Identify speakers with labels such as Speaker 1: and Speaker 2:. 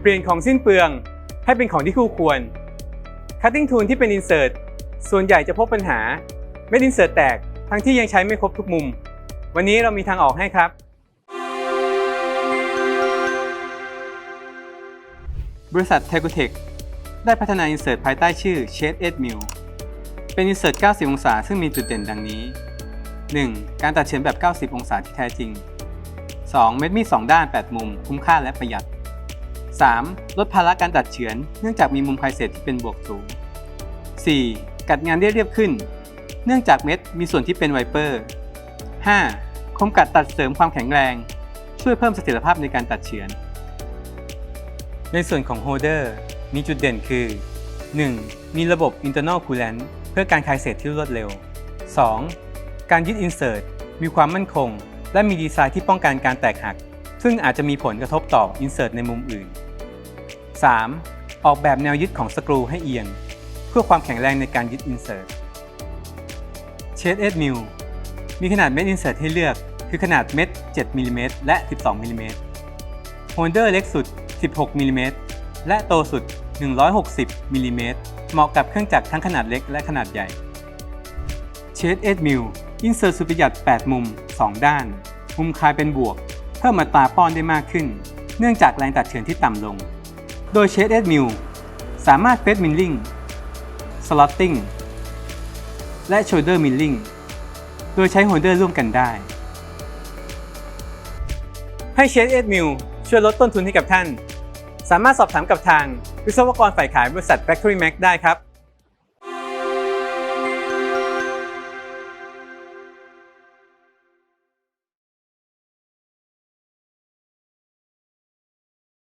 Speaker 1: เปลี่ยนของสิ้นเปลือง ให้เป็นของที่คู่ควร Cutting Tool ที่เป็น Insert ส่วนใหญ่จะพบปัญหาเม็ด Insert แตก ทั้งที่ยังใช้ไม่ครบทุกมุม วันนี้เรามีทางออกให้ครับ บริษัท t e c o t e c h ได้พัฒนา Insert ภายใต้ชื่อ Shade Edge Mill เป็น Insert 90 องศา ซึ่งมีจุดเด่นดังนี้ 1. การตัดเฉือนแบบ 90 องศาที่แท้จริง 2. เม็ดมีด 2 ด้าน 8 มุม คุ้มค่าและประหยัด 3. ลดภาระการตัดเฉือน เนื่องจากมีมุมไพเศษที่เป็นบวกสูง 4. กัดงานได้เรียบขึ้น เนื่องจากเม็ดมีส่วนที่เป็นไวเปอร์ 5. คมกัดตัดเสริมความแข็งแรง ช่วยเพิ่มเสถียรภาพในการตัดเฉือน ในส่วนของโฮเดอร์มีจุดเด่นคือ 1. มีระบบ internal coolant เพื่อการคลายเศษที่รวดเร็ว 2. การยึด insert มีความมั่นคง และมีดีไซน์ที่ป้องกันการแตกหัก ซึ่งอาจจะมีผลกระทบต่อ insert ในมุมอื่น 3. ออกแบบแนวยึดของสกรูให้เอียง เพื่อความแข็งแรงในการยึด insert Shade Edge Mill มีขนาดเม็ด insert ให้เลือก คือขนาดเม็ด 7มิลลิเมตรและ 12มิลลิเมตรโฮลเดอร์เล็กสุด 16มิลลิเมตรและโตสุด 160มิลลิเมตรเหมาะกับเครื่องจักรทั้งขนาดเล็กและขนาดใหญ่ Shade Edge Mill Insert สุดประหยัด 8 มุม 2 ด้าน มุมคายเป็นบวก เพิ่มอัตราป้อนได้มากขึ้น เนื่องจากแรงตัดเฉือนที่ต่ำลง โดย Shade Edge Mill สามารถเฟสมิลลิงสล็อตติ้งและโชเดอร์มิลลิ่งโดยใช้โฮลเดอร์ร่วมกันได้ ให้ Shade Edge Mill ช่วยลดต้นทุนให้กับท่าน สามารถสอบถามกับทางวิศวกรฝ่ายขายบริษัท Factory Mac ได้ครับ